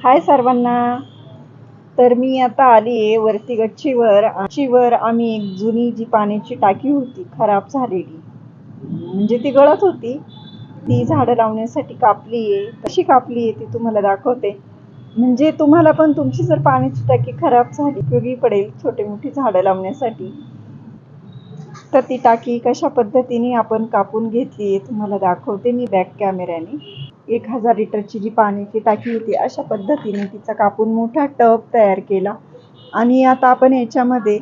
हाय सर्वांना. तर मी आता आली आहे वरती गच्चीवर. गच्चीवर आम्ही एक जुनी जी पाण्याची टाकी होती खराब झालेली. म्हणजे ती गळत होती. ती झाडं लावण्यासाठी कापली आहे कशी कापली आहे ती तुम्हाला दाखवते. म्हणजे तुम्हाला पण तुमची जर पाण्याची टाकी खराब झाली वेगळी पडेल छोटे मोठी झाडं लावण्यासाठी. तर ती टाकी कशा पद्धतीने आपण कापून घेतली आहे तुम्हाला दाखवते मी बॅक कॅमेऱ्याने एक हजार लिटरची जी पाण्याची टाकी होती अशा पद्धतीने तिचा कापून मोठा टब तयार केला. आणि आता आपण याच्यामध्ये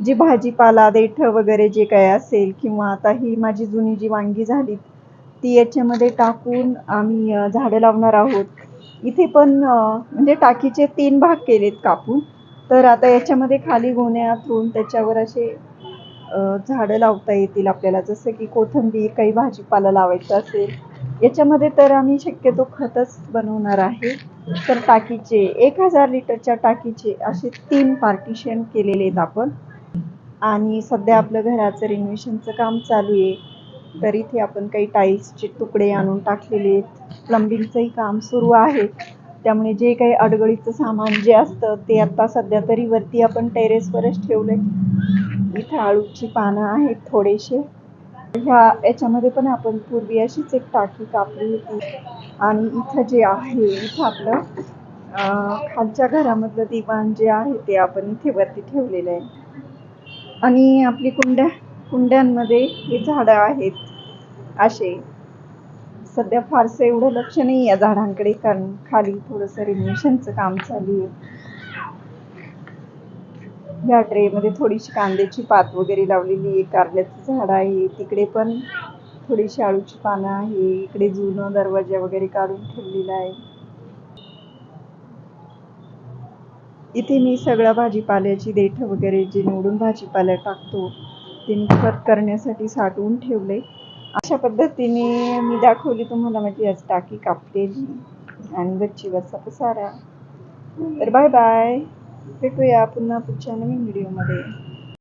जी भाजीपाला देठं वगैरे जे काय असेल किंवा आता ही माझी जुनी जी वांगी झाली ती याच्यामध्ये टाकून आम्ही झाडं लावणार आहोत. इथे पण म्हणजे टाकीचे तीन भाग केलेत कापून. तर आता याच्यामध्ये खाली गोण्या त्याच्यावर असे झाडं लावता येतील आपल्याला. जसं की कोथिंबीर काही भाजीपाला लावायचा असेल. याच्यामध्ये तर आम्ही शक्यतो खतच बनवणार आहे. तर टाकीचे एक हजार लिटरच्या टाकीचे असे तीन पार्टिशन केलेले आहेत आपण. आणि सध्या आपलं घराचं रिनोव्हेशनचं काम चालू आहे. तर इथे आपण काही टाईल्सचे तुकडे आणून टाकलेले आहेत. प्लंबिंगचंही काम सुरू आहे. त्यामुळे जे काही अडगळीचं सामान जे असतं ते आता सध्या तरी वरती आपण टेरेसवरच ठेवलं आहे इथं आळूची पानं आहेत थोडेसे. ह्या याच्यामध्ये पण आपण पूर्वी अशीच एक टाकी कापली होती. आणि इथं जे आहे इथं आपलं खालच्या घरामधलं दिवाण जे आहे ते आपण इथे वरती ठेवलेलं आहे. आणि आपली कुंड्या कुंड्यांमध्ये हे झाडं आहेत असे. सध्या फारसं एवढं लक्ष नाही या झाडांकडे कारण खाली थोडंसं रिनोव्हेशनचं काम चालू आहे. या ट्रेमध्ये थोडीशी कांद्याची पात वगैरे लावलेली आहे. कारल्याचं झाड आहे. तिकडे पण थोडीशी आळूची पानं आहे. इकडे जुनं दरवाजा वगैरे काढून ठेवलेला आहे. इथे मी सगळ्या भाजीपाल्याची देठं वगैरे जे निवडून भाजीपाला टाकतो ते मी खत करण्यासाठी साठवून ठेवले. अशा पद्धतीने मी दाखवली तुम्हाला माझी आज टाकी कापलेली आणि गच्चीवरचा पसारा. तर बाय बाय. भेटूया पुन्हा पुढच्या नवीन व्हिडिओमध्ये